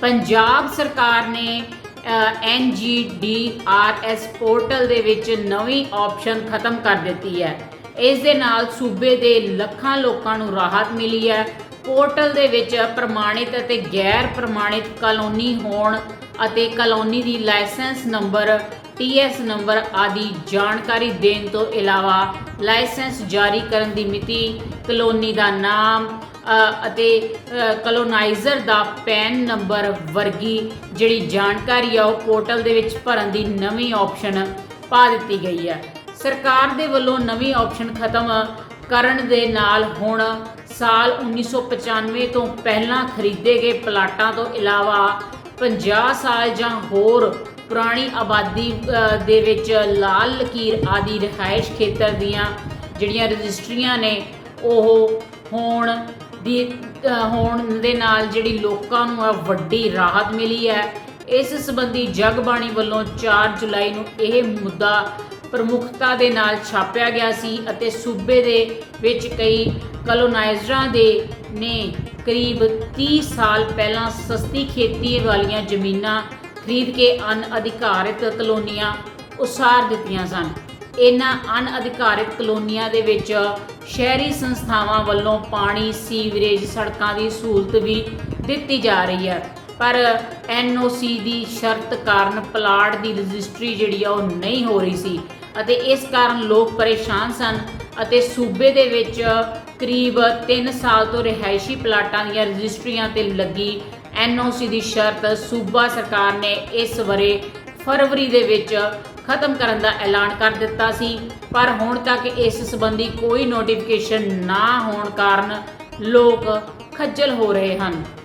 ਪੰਜਾਬ ਸਰਕਾਰ ਨੇ ਐਨਜੀਡੀਆਰਐਸ ਪੋਰਟਲ ਦੇ ਵਿੱਚ ਨਵੀਂ ਆਪਸ਼ਨ ਖਤਮ ਕਰ ਦਿੱਤੀ ਹੈ। ਇਸ ਦੇ ਨਾਲ ਸੂਬੇ ਦੇ ਲੱਖਾਂ ਲੋਕਾਂ ਨੂੰ ਰਾਹਤ ਮਿਲੀ ਹੈ। ਪੋਰਟਲ ਦੇ ਵਿੱਚ ਪ੍ਰਮਾਣਿਤ ਅਤੇ ਗੈਰ ਪ੍ਰਮਾਣਿਤ ਕਲੋਨੀ ਹੋਣ ਅਤੇ ਕਲੋਨੀ ਦੀ ਲਾਇਸੈਂਸ ਨੰਬਰ ਟੀਐਸ ਨੰਬਰ ਆਦਿ ਜਾਣਕਾਰੀ ਦੇਣ ਤੋਂ ਇਲਾਵਾ ਲਾਇਸੈਂਸ ਜਾਰੀ ਕਰਨ ਦੀ ਮਿਤੀ, ਕਲੋਨੀ ਦਾ ਨਾਮ ਅਤੇ ਕਲੋਨਾਈਜ਼ਰ ਦਾ ਪੈਨ ਨੰਬਰ ਵਰਗੀ ਜਿਹੜੀ ਜਾਣਕਾਰੀ ਆ ਉਹ ਪੋਰਟਲ ਦੇ ਵਿੱਚ ਭਰਨ ਦੀ ਨਵੀਂ ਆਪਸ਼ਨ ਪਾ ਦਿੱਤੀ ਗਈ ਹੈ। ਸਰਕਾਰ ਦੇ ਵੱਲੋਂ ਨਵੀਂ ਆਪਸ਼ਨ ਖਤਮ ਕਰਨ ਦੇ ਨਾਲ ਹੁਣ ਸਾਲ 1995 ਤੋਂ ਪਹਿਲਾਂ ਖਰੀਦੇ ਗਏ ਪਲਾਟਾਂ ਤੋਂ ਇਲਾਵਾ 50 ਸਾਲ ਜਾਂ ਹੋਰ ਪੁਰਾਣੀ ਆਬਾਦੀ ਦੇ ਵਿੱਚ ਲਾਲ ਲਕੀਰ ਆਦਿ ਰਿਹਾਇਸ਼ ਖੇਤਰ ਦੀਆਂ ਜਿਹੜੀਆਂ ਰਜਿਸਟਰੀਆਂ ਨੇ, ਉਹ ਹੋਣ ਦੀ ਹੋਣ ਦੇ ਨਾਲ ਜਿਹੜੀ ਲੋਕਾਂ ਨੂੰ ਆ ਵੱਡੀ ਰਾਹਤ ਮਿਲੀ ਹੈ। ਇਸ ਸੰਬੰਧੀ ਜਗਬਾਣੀ ਵੱਲੋਂ 4 ਜੁਲਾਈ ਨੂੰ ਇਹ ਮੁੱਦਾ ਪ੍ਰਮੁੱਖਤਾ ਦੇ ਨਾਲ ਛਾਪਿਆ ਗਿਆ ਸੀ ਅਤੇ ਸੂਬੇ ਦੇ ਵਿੱਚ ਕਈ ਕਲੋਨਾਈਜ਼ਰਾਂ ਦੇ ਨੇ ਕਰੀਬ 30 ਸਾਲ ਪਹਿਲਾਂ ਸਸਤੀ ਖੇਤੀ ਵਾਲੀਆਂ ਜ਼ਮੀਨਾਂ ਖਰੀਦ ਕੇ ਅਨਅਧਿਕਾਰਿਤ ਕਲੋਨੀਆਂ ਉਸਾਰ ਦਿੱਤੀਆਂ ਸਨ। ਇਹਨਾਂ ਅਨਅਧਿਕਾਰਿਤ ਕਲੋਨੀਆਂ ਦੇ ਵਿੱਚ ਸ਼ਹਿਰੀ ਸੰਸਥਾਵਾਂ ਵੱਲੋਂ ਪਾਣੀ, ਸੀਵਰੇਜ ਸੜਕਾਂ ਦੀ ਸਹੂਲਤ ਵੀ ਦਿੱਤੀ ਜਾ ਰਹੀ ਹੈ। ਪਰ ਐਨਓਸੀ ਦੀ ਸ਼ਰਤ ਕਾਰਨ ਪਲਾਟ ਦੀ ਰਜਿਸਟਰੀ ਜਿਹੜੀ ਆ ਉਹ ਨਹੀਂ ਹੋ ਰਹੀ ਸੀ ਅਤੇ ਇਸ ਕਾਰਨ ਲੋਕ ਪਰੇਸ਼ਾਨ ਸਨ ਅਤੇ ਸੂਬੇ ਦੇ ਵਿੱਚ ਕਰੀਬ 3 ਸਾਲ ਤੋਂ ਰਿਹਾਇਸ਼ੀ ਪਲਾਟਾਂ ਦੀਆਂ ਰਜਿਸਟਰੀਆਂ ਤੇ ਲੱਗੀ ਐਨਓਸੀ ਦੀ ਸ਼ਰਤ ਸੂਬਾ ਸਰਕਾਰ ਨੇ ਇਸ ਵਰੇ ਫਰਵਰੀ ਦੇ ਵਿੱਚ ਖਤਮ ਕਰਨ ਦਾ ਐਲਾਨ ਕਰ ਦਿੱਤਾ ਸੀ। ਪਰ ਹੁਣ ਤੱਕ ਇਸ ਸੰਬੰਧੀ ਕੋਈ ਨੋਟੀਫਿਕੇਸ਼ਨ ਨਾ ਹੋਣ ਕਾਰਨ ਲੋਕ ਖੱਜਲ ਹੋ ਰਹੇ ਹਨ।